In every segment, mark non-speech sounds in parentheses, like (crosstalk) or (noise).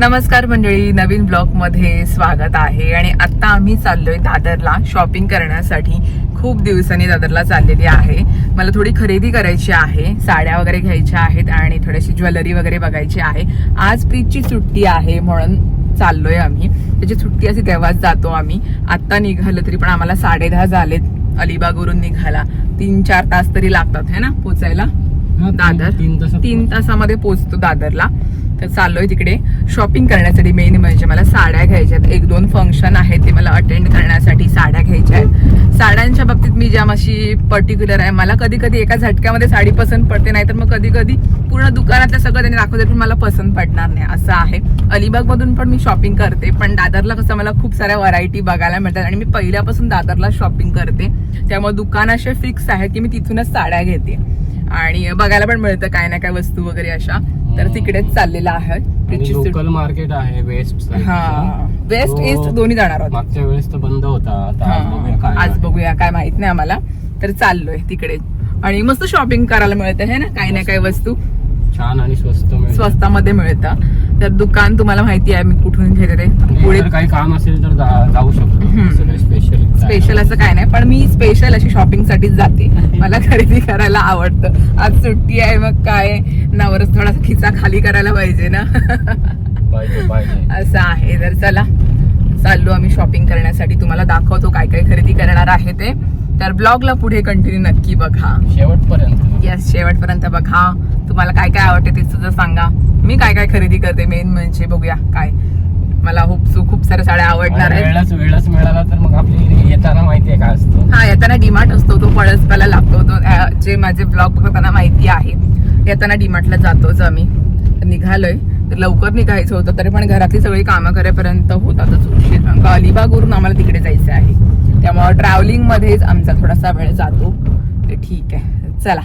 नमस्कार मंडळी नवीन ब्लॉगमध्ये स्वागत आहे. आणि आता आम्ही चाललोय दादरला शॉपिंग करण्यासाठी. खूप दिवसांनी दादरला चाललेली आहे. मला थोडी खरेदी करायची आहे साड्या वगैरे घ्यायच्या आहेत आणि थोडीशी ज्वेलरी वगैरे बघायची आहे. आज प्रीतची सुट्टी आहे म्हणून चाललोय आम्ही. त्याची सुट्टी असते तेव्हाच जातो आम्ही. आत्ता निघालं तरी पण आम्हाला साडे दहा झालेत. अलिबागवरून निघाला तीन चार तास तरी लागतात है ना पोचायला? दादर. तीन तासामध्ये पोहोचतो दादरला. तर चाललोय तिकडे. शॉपिंग करण्यासाठी मेन म्हणजे मला साड्या घ्यायच्या आहेत. एक दोन फंक्शन आहेत ते मला अटेंड करण्यासाठी साड्या घ्यायच्या आहेत. साड्यांच्या बाबतीत मी ज्या अशी पर्टिक्युलर आहे मला कधी कधी एका झटक्यामध्ये साडी पसंत पडते नाही तर मग कधी कधी पूर्ण दुकानातलं सगळं त्यांनी दाखवते पण मला पसंत पडणार नाही असं आहे. अलिबागमधून पण मी शॉपिंग करते पण दादरला कसं मला खूप साऱ्या व्हरायटी बघायला मिळतात आणि मी पहिल्यापासून दादरला शॉपिंग करते. त्यामुळे दुकान असे फिक्स आहेत की मी तिथूनच साड्या घेते. आणि बघायला पण मिळतं काय ना काय वस्तू वगैरे अशा. तर तिकडेच चाललेला आहे लोकल मार्केट आहे वेस्ट हा. वेस्ट ईस्ट दोन्ही जाणार आहोत. मागच्या वेळेस तर बंद होता. आज बघूया काय आहे. माहीत नाही आम्हाला. तर चाललोय तिकडे. आणि मस्त शॉपिंग करायला मिळतं हे ना? काही ना काही वस्तू. छान आणि स्वस्त. स्वस्तामध्ये मिळतं. तर दुकान तुम्हाला माहिती आहे मी कुठून घेते ते आणि पुढे काही काम असेल तर जाऊ शकतो. स्पेशल स्पेशल असं काय नाही. पण मी स्पेशल अशी शॉपिंग साठीच जाते. (laughs) मला खरेदी करायला आवडतं. आज सुट्टी आहे मग काय? नवरच थोडासा खिचा खाली करायला पाहिजे ना? (laughs) असं आहे. तर चला चाललो आम्ही शॉपिंग करण्यासाठी. तुम्हाला दाखवतो काय काय खरेदी करणार आहे ते. तर ब्लॉगला पुढे कंटिन्यू नक्की बघा. शेवटपर्यंत. येस शेवटपर्यंत बघा. तुम्हाला काय काय आवडते ते सुद्धा सांगा. मी काय काय खरेदी करते मेन म्हणजे बघूया काय. मला खूप खूप साऱ्या साड्या आवडणार आहेत. वेळच मिळाला तर मग आपली येताना माहितीये काय असतं. हा येताना डीमार्ट असतो तो पळसपाला लागतो. तो जे माझे ब्लॉग बघतात त्यांना माहिती आहे येताना डीमार्टला जातोच आम्ही. निघालोय तर लवकर निघायचं होतं तरी पण घरातली सगळी कामं करेपर्यंत होतातच उशीर का अलिबागवरून आम्हाला तिकडे जायचं आहे. त्यामुळे ट्रॅव्हलिंग मध्येच आमचा थोडासा वेळ जातो. ते ठीक आहे चला.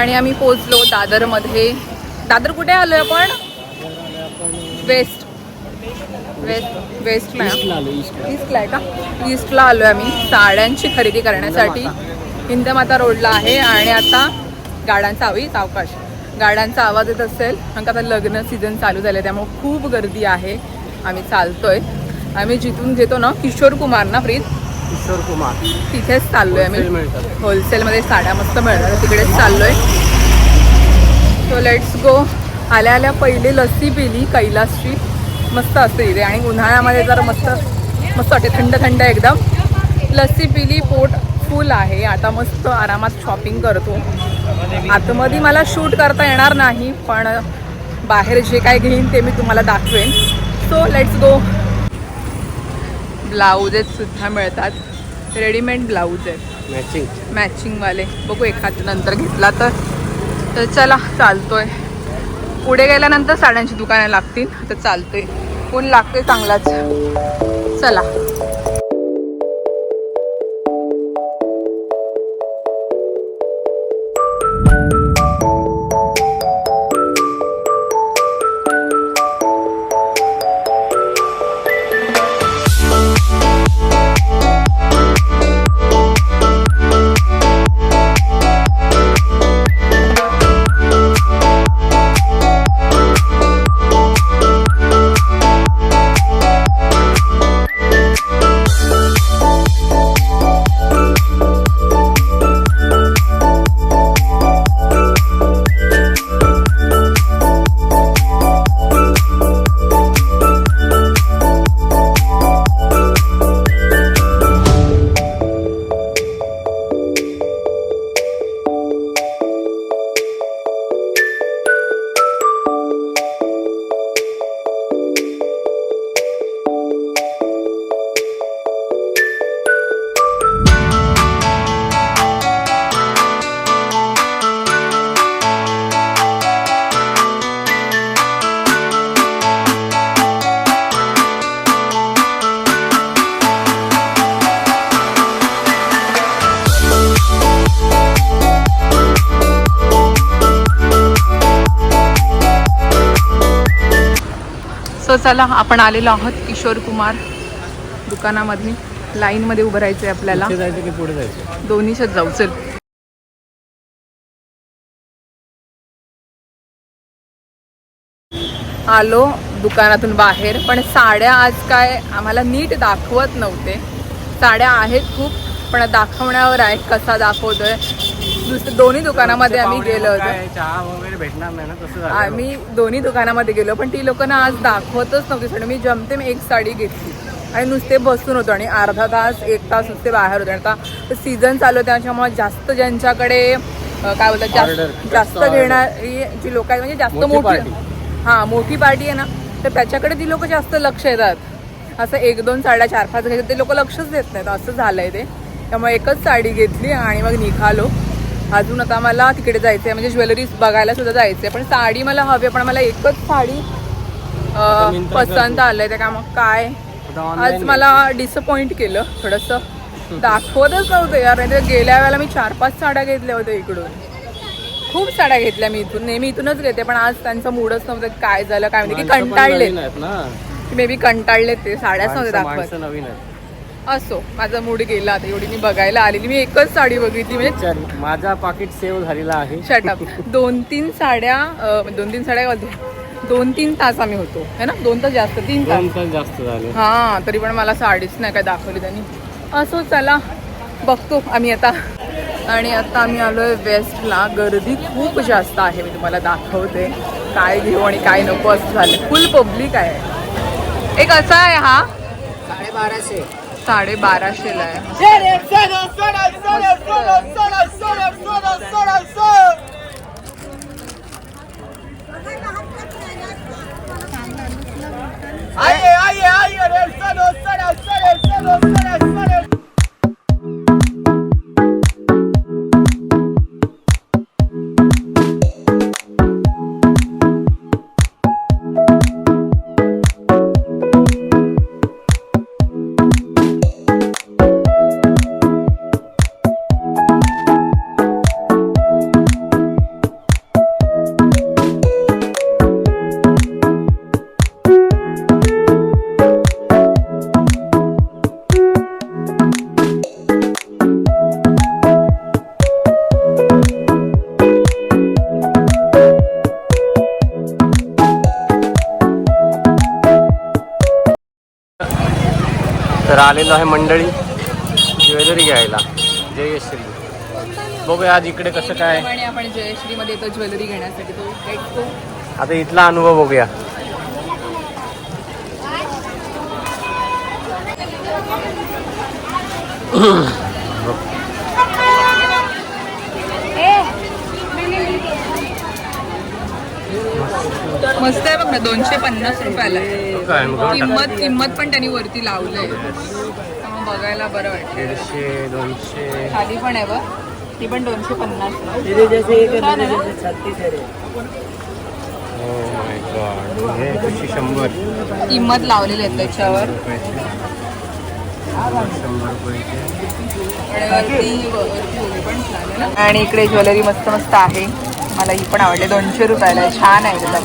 आणि आम्ही पोचलो दादरमध्ये. दादर कुठे आलोय आपण? वेस्ट वेस्ट वेस्टला ईस्टला आहे का? ईस्टला आलोय आम्ही साड्यांची खरेदी करण्यासाठी. हिंदमाता रोडला आहे आणि आता गाड्यांचा आवी सावकाश गाड्यांचा आवाज येत असेल. कारण का आता लग्न सीझन चालू झालं त्यामुळे खूप गर्दी आहे. आम्ही चालतोय. आम्ही जिथून घेतो ना किशोर कुमार ना प्रीत? किशोर कुमार. तिथेच चाललोय आम्ही. मिळतात. होलसेलमध्ये साड्या मस्त मिळतात तिकडेच चाललोय. सो लेट्स गो आल्या आल्या पहिले लस्सी पिली कैलासची. मस्त असते इथे आणि उन्हाळ्यामध्ये जर मस्त मस्त वाटते. थंड थंड एकदम. लस्सी पिली पोट फुल आहे. आता मस्त आरामात शॉपिंग करतो. आतमध्ये मला शूट करता येणार नाही पण बाहेर जे काय घेईन ते मी तुम्हाला दाखवेन. सो लेट्स गो ब्लाउजेस सुद्धा मिळतात. रेडीमेड ब्लाऊज आहेत मॅचिंग मॅचिंगवाले बघू एखाद नंतर घेतला तर. तर चला चालतोय. पुढे गेल्यानंतर साड्यांची दुकानं लागतील. तर चालतोय. ऊन लागते चांगलाच. चला. चला आपण आलेलो आहोत किशोर कुमार दुकानामध्ये लाईनमध्ये उभं राहायचं आहे आपल्याला. इथे जायचं की पुढे जायचं? दोन्हीच्यात जाऊ चल. आलो दुकानातून बाहेर पण साड्या आज काय आम्हाला नीट दाखवत नव्हते. साड्या आहेत खूप पण दाखवण्यावर आहे कसा दाखवतोय. दुसऱ्या दोन्ही दुकानामध्ये आम्ही गेलो होतो. काय चहा वगैरे भेटणार नाही ना तसं झालं आम्ही दोन्ही दुकानामध्ये गेलो पण ती लोकांना आज दाखवतच नव्हती. साडी मी जमतेम एक साडी घेतली. आणि नुसते बसून होतो आणि अर्धा तास एक तास नुसते बाहेर होते. आणि आता सीझन चालू आहे त्याच्यामुळे जास्त ज्यांच्याकडे काय बोलतात जास्त जास्त घेणारी जी लोक आहेत म्हणजे जास्त मोठी. हा मोठी पार्टी आहे ना तर त्याच्याकडे ती लोक जास्त लक्ष येतात असं एक दोन साड्या चार पाच घ्यायच्या ते लोक लक्षच देत नाहीत. असं झालंय ते. त्यामुळे एकच साडी घेतली आणि मग निघालो. अजून आता मला तिकडे जायचं आहे म्हणजे ज्वेलरी बघायला सुद्धा जायचं आहे पण साडी मला हवी पण मला एकच साडी पसंत आलंय. त्या का मग काय आज मला डिसअपॉइंट केलं थोडंसं. दाखवतच नव्हतं यार. नाही गेल्या वेळेला मी चार पाच साड्या घेतल्या होत्या इकडून. खूप साड्या घेतल्या मी इथून. नेहमी इथूनच घेते पण आज त्यांचा मूडच नव्हतं. काय झालं काय म्हणजे की कंटाळले मे बी कंटाळले ते. साड्याच नव्हते दाखवत. असो. माझा मूड गेला आता. एवढी मी बघायला आलेली. मी एकच साडी बघितली. म्हणजे चल, माझा पाकिट सेव्ह झालेला आहे. शटअप दोन तीन साड्या अं, दोन तीन साड्या दोन तीन तास आम्ही होतो. है ना? दोन तास जास्त तीन तास. दोन तास जास्त झाले. हा तरी पण मला साडीच नाही काय दाखवली त्यांनी. असो चला. बघतो आम्ही आता. आणि आता आम्ही आलोय वेस्टला गर्दी खूप जास्त आहे. मी तुम्हाला दाखवते. काय घेऊ आणि काय नको असं झालं. फुल पब्लिक आहे. एक असा आहे हा. साडेबाराशे. साडे बाराशेला आहे तर आज इकडे कसं काय? आणि आपण जयश्री मध्ये येतो ज्वेलरी घेण्यासाठी. तो एक तो आता इथला अनुभव बघूया. मस्त आहे बघ ना दोनशे पन्नास रुपयाला. आहे. काय मग टाक. किंमत किंमत पण त्यांनी वरती लावलंय. त्यामुळे बघायला बरं वाटतं दीडशे दोनशे. खाली पण आहे बघ. ती पण दोनशे पन्नास. ओ माय गॉड Oh शंभर? किंमत लावलेली आहे त्याच्यावर. आणि इकडे ज्वेलरी मस्त मस्त आहे. मला ही पण आवडली. दोनशे रुपयाला आहे. छान आहे एकदम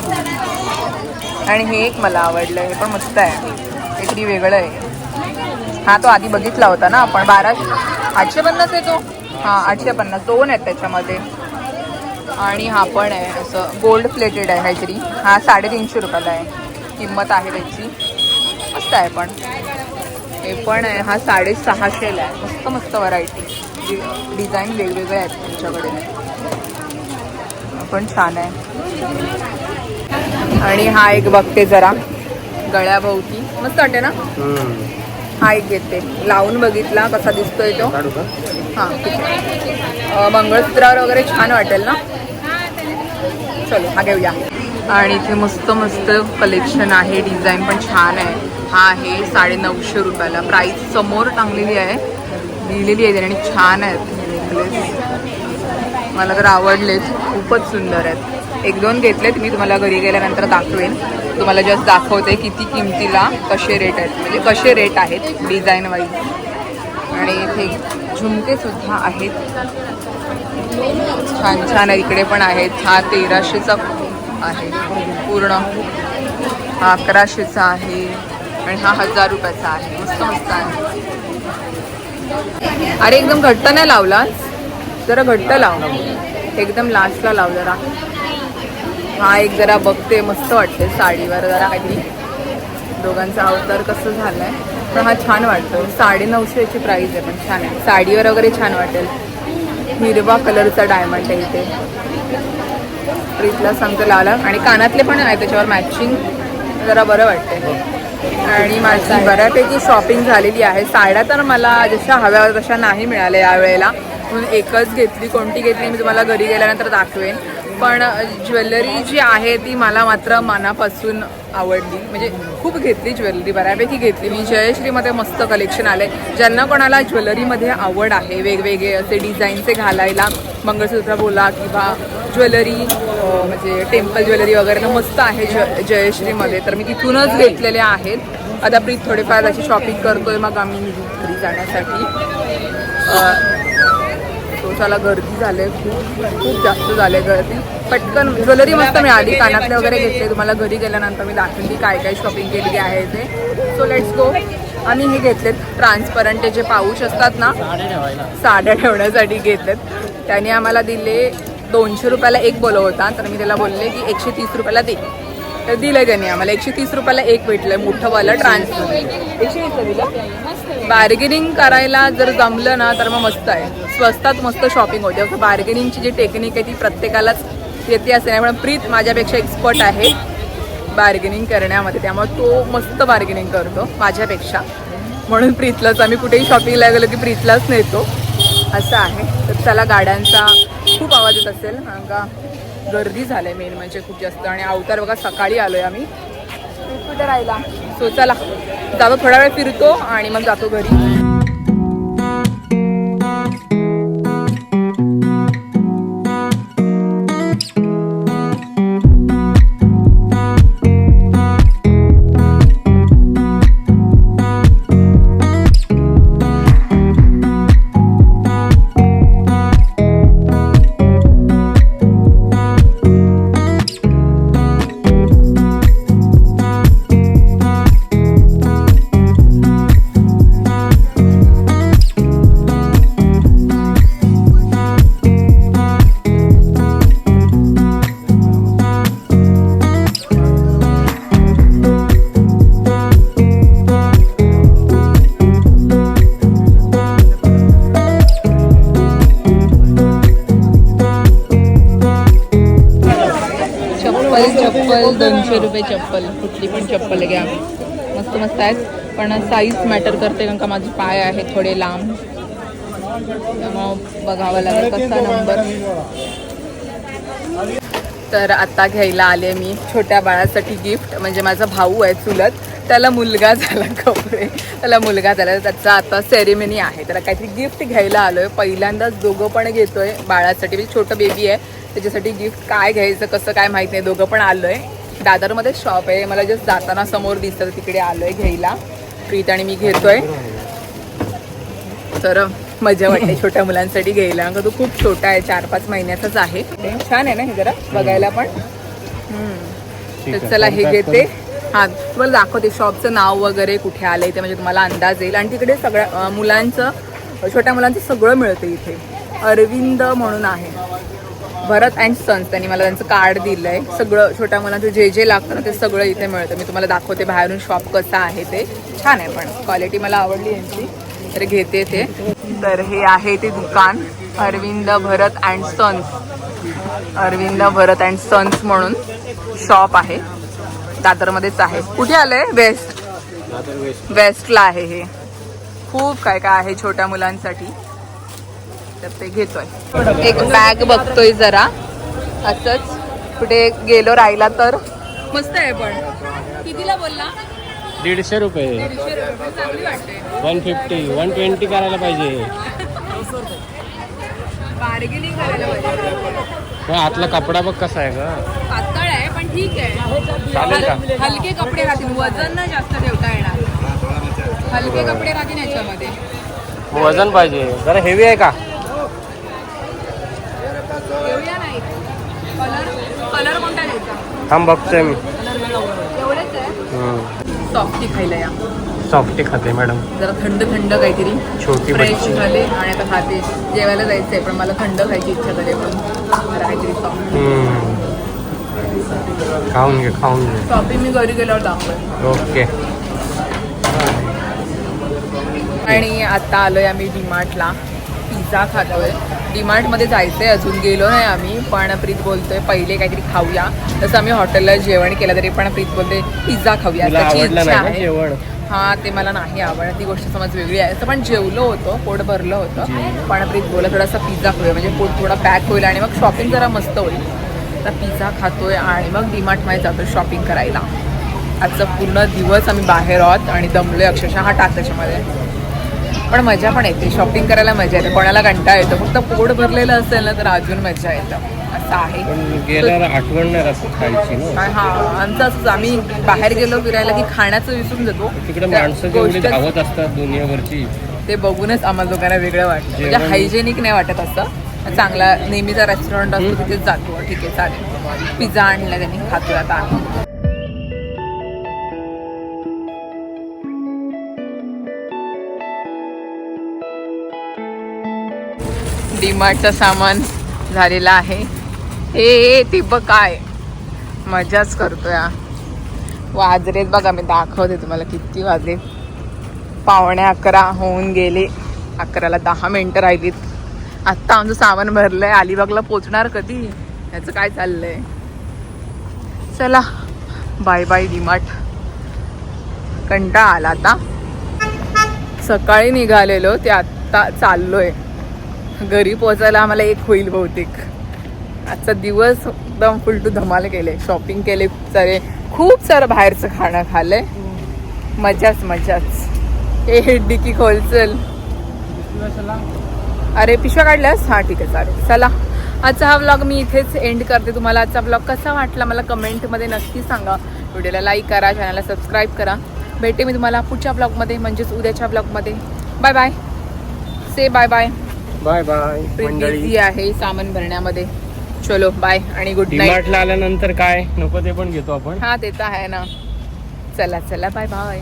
आणि हे एक मला आवडलं. हे पण मस्त आहे. हे तरी वेगळं आहे. हा तो आधी बघितला होता ना आपण. बाराशे आठशे पन्नास आहे तो. हां आठशे पन्नास दोन आहेत त्याच्यामध्ये. आणि हा पण आहे असं गोल्ड प्लेटेड आहे काहीतरी. हा साडेतीनशे रुपयाला आहे. किंमत आहे त्याची. मस्त आहे पण. हे पण आहे हा साडेसहाशेला आहे. मस्त मस्त व्हरायटी डिझाईन वेगवेगळे आहेत त्यांच्याकडे पण छान आहे. आणि हा एक बघते जरा. गळ्याभोवती. मस्त वाटते ना? हा एक घेते. लावून बघितला कसा दिसतोय तो. हां. मंगळसूत्रावर वगैरे छान वाटेल ना? चलो हा घेऊया. आणि इथे मस्त मस्त कलेक्शन आहे. डिझाईन पण छान आहे. हा आहे साडे नऊशे रुपयाला. प्राईस समोर टांगलेली आहे. लिहिलेली आहे आणि छान आहेत. नेकलेस मला तर आवडलेच खूपच सुंदर आहेत. एक दोन घेतलेत. मी तुम्हाला घरी गेल्यानंतर दाखवेन. तुम्हाला जस्ट दाखवते किती किमतीला कसे रेट आहेत. म्हणजे कसे रेट आहेत डिझाईन वाईज आणि इथे झुमके सुद्धा आहेत. छान छान इकडे पण आहेत. हा तेराशेचा आहे. पूर्ण हा अकराशेचा आहे. आणि हा हजार रुपयाचा आहे. मस्त मस्त आहे. अरे एकदम घट्ट नाही लावला जरा घट्ट लाव एकदम लास्टला लाव जरा. हा एक जरा बघते मस्त वाटते साडीवर जरा काहीतरी दोघांचा अवतार कसं झालाय. पण हा छान वाटतो. साडे नऊशेची प्राइस आहे पण छान आहे. साडीवर वगैरे छान वाटेल. हिरवा कलरचा डायमंड आहे इथे. प्रीतला सांगतो लावला आणि कानातले पण आहे त्याच्यावर मॅचिंग जरा बरं वाटते आणि माझी बऱ्यापैकी शॉपिंग झालेली आहे. साड्या तर मला जशा हव्या तशा नाही मिळाल्या यावेळेला. म्हणून एकच घेतली. कोणती घेतली मी तुम्हाला घरी गेल्यानंतर दाखवेन. पण ज्वेलरी जी आहे ती मला मात्र मनापासून आवडली. म्हणजे खूप घेतली ज्वेलरी बऱ्यापैकी घेतली. मी जयश्रीमध्ये मस्त कलेक्शन आले ज्यांना कोणाला ज्वेलरीमध्ये आवड आहे वेगवेगळे असे डिझाईनचे घालायला मंगळसूत्र बोला किंवा ज्वेलरी म्हणजे टेम्पल ज्वेलरी वगैरे तर मस्त आहे ज जयश्रीमध्ये. तर मी तिथूनच घेतलेल्या आहेत. आता प्रीत थोडेफार अशी शॉपिंग करतोय मग आम्ही घरी जाण्यासाठी. अं, गर्दी झाली खूप खूप जास्त झाले गर्दी. पटकन ज्वेलरी मस्त मिळाली. कानातले वगैरे घेतले. तुम्हाला घरी गेल्यानंतर मी दाखवली काय काय शॉपिंग केलेली आहे ते. सो लेट्स गो आणि हे घेतलेत ट्रान्सपरंट जे पाऊच असतात ना साड्या ठेवण्यासाठी घेतलेत. त्याने आम्हाला दिले दोनशे रुपयाला एक बोलव होता. तर मी त्याला बोलले की एकशे तीस रुपयाला दे. तर दिलं त्याने आम्हाला. एकशे तीस रुपयाला एक भेटलंय. मोठंवालं ट्रान्सफर एकशे दिलं बार्गेनिंग करायला जर जमलं ना तर मग मस्त आहे. स्वस्तात मस्त शॉपिंग होते. बार्गेनिंगची जी टेक्निक आहे ती प्रत्येकालाच येते असे नाही. पण प्रीत माझ्यापेक्षा एक्सपर्ट आहे बार्गेनिंग करण्यामध्ये. त्यामुळे तो मस्त बार्गेनिंग करतो माझ्यापेक्षा. म्हणून प्रीतलाच आम्ही कुठेही शॉपिंगला गेलो की प्रीतलाच नेतो. असं आहे. तर त्याला गाड्यांचा खूप आवाज येत असेल. का? गर्दी झाली मेन म्हणजे खूप जास्त. आणि अवतार बघा सकाळी आलोय आम्ही. कुठे राहिला. सो चला जातो थोडा वेळ फिरतो आणि मग जातो घरी. आहे चप्पल कुठली पण चप्पल घ्या. मस्त मस्त आहेत. पण साईज मॅटर करते कारण का माझे पाय आहे थोडे लांब. त्यामुळं बघावं लागेल कसा नंबर तर आता घ्यायला आले मी छोट्या बाळासाठी गिफ्ट म्हणजे माझा भाऊ आहे चुलत. त्याला मुलगा झाला कपडे. त्याला मुलगा झाला. त्याचा आता सेरेमनी आहे. त्याला काहीतरी गिफ्ट घ्यायला आलो आहे पहिल्यांदाच दोघं पण घेतो आहे बाळासाठी. म्हणजे छोटं बेबी आहे. त्याच्यासाठी गिफ्ट काय घ्यायचं कसं काय माहीत नाही. दोघं पण आलो आहे दादरमध्ये शॉप आहे. मला जस्ट जाताना समोर दिसतं तिकडे आलोय घ्यायला. प्रीत आणि मी घेतोय. तर मजा वाटते (laughs) छोट्या मुलांसाठी घ्यायला. तो खूप छोटा आहे. चार पाच महिन्याचाच आहे. छान आहे ना हे जरा? बघायला पण. तर चला हे घेते. हा तुम्हाला दाखवते. शॉपचं नाव वगैरे कुठे आलंय ते म्हणजे तुम्हाला अंदाज येईल. आणि तिकडे सगळ्या मुलांचं छोट्या मुलांचं सगळं मिळतं इथे. अरविंद म्हणून आहे. भरत अँड सन्स त्यांनी मला त्यांचं कार्ड दिलंय. सगळं छोट्या मुलांचं जे जे लागतं ना ते सगळं इथे मिळतं. मी तुम्हाला दाखवते बाहेरून शॉप कसं आहे ते. छान आहे पण क्वालिटी मला आवडली यांची. तर घेते ते. तर हे आहे ते दुकान Arvind Bharat and sons Arvind Bharat and sons म्हणून शॉप आहे. दादरमध्येच आहे. कुठे आलंय? वेस्ट वेस्टला आहे हे. खूप काय काय आहे छोट्या मुलांसाठी. तर ते घेतोय. एक बॅग बघतोय जरा. असंच. कुठे गेलो राहिला तर. मस्त आहे पण. कितीला बोलला? दीडशे रुपये. वन फिफ्टी वन ट्वेंटी करायला पाहिजे. बार्गेनिंग करायला पाहिजे. पण आतला कपडा बघ कसा आहे का पातळ आहे पण ठीक आहे. हलके कपडे राहतील. वजन ना जास्त ठेवता येणार. हलके कपडे राहतील याच्यामध्ये. वजन पाहिजे. जरा हेवी आहे का घेऊया नाही कलर कोणता घ्यायचा? थांब बघतोय मी. एवढेच आहे? सॉफ्टी खायला या. सॉफ्टी खाते मॅडम जरा थंड थंड काहीतरी. छोटी फ्रेश बच्ची. झाले आणि आता खाते. जेवायला जायचंय पण मला थंड खायची इच्छा झाली पण जरा काहीतरी सॉफ्ट हम्म. खाऊन घे खाऊन घे. शॉपिंग मी घरी गेल्यावर दाखवेन ओके. आणि आता आलोय आम्ही डीमार्टला पिझ्झा खातोय. डीमार्टमध्ये जायचंय अजून गेलो नाही आम्ही पण प्रीत बोलतोय पहिले काहीतरी खाऊया. तसं आम्ही हॉटेलला जेवण केलं तरी पण प्रीत बोलते पिझ्झा खाऊया. त्याची इच्छा आहे. जेवण? हा ते मला नाही आवडत. ती गोष्ट समज वेगळी आहे. असं पण जेवलो होतो पोट भरलं होतं. पण प्रीत बोला थोडासा पिझ्झा खाऊया. म्हणजे पोट थोडा पॅक होईल आणि मग शॉपिंग जरा मस्त होईल. तर पिझ्झा खातोय आणि मग डीमार्टमध्ये जातोय शॉपिंग करायला. आजचा पूर्ण दिवस आम्ही बाहेर आहोत आणि दमलोय अक्षरशः. हा टाक त्याच्यामध्ये. पण मजा पण येते. शॉपिंग करायला मजा येते. कोणाला कंटाळा येतो. फक्त पोट भरलेलं असेल ना तर अजून मजा येतं. असं आहे. आठवण हा आमचं असंच आम्ही बाहेर गेलो फिरायला की खाण्याचं विसरून जातो. तिकडे असतात दुनियाभरची ते बघूनच आम्हाला लोकांना वेगळं वाटतं. म्हणजे हायजेनिक नाही वाटत असं. चांगला नेहमीचा रेस्टॉरंट असतो तिथेच जातो. ठीक आहे चालेल. पिझ्झा आणला त्यांनी खातोय आता आम्ही. डीमार्टचं सामान झालेलं आहे. हे ती बघ काय. मजाच करतो या वाजलेत बघा मी दाखवते तुम्हाला किती वाजले. पावणे अकरा होऊन गेले. अकराला दहा मिनटं राहिलीत. आत्ता आमचं सामान भरलंय. अलिबागला पोचणार कधी? याचं काय चाललंय? चला बाय बाय डीमार्ट. कंटाळा आला आता. सकाळी निघालेलो ते आत्ता चाललोय. घरी पोचायला आम्हाला एक होईल बहुतेक. आजचा दिवस एकदम फुल टू धमाल केले. शॉपिंग केले खूप सारे खूप सारं बाहेरचं खाणं खाल्लंय. मजाच मजाच. हे डिकी खोलचल अरे पिशव्या काढल्यास? हां ठीक आहे चालेल. चला. आजचा हा व्लॉग मी इथेच एंड करते. तुम्हाला आजचा व्लॉग कसा वाटला मला कमेंटमध्ये नक्की सांगा. व्हिडिओला लाईक करा चॅनलला सबस्क्राईब करा. भेटे मी तुम्हाला पुढच्या ब्लॉगमध्ये म्हणजेच उद्याच्या ब्लॉगमध्ये bye bye say bye bye bye bye मंडळी. आहे सामान भरण्यामध्ये. चलो बाय आणि गुड नाईट आल्यानंतर काय? नको ते पण घेतो आपण. हा ते तर आहे ना. चला चला बाय बाय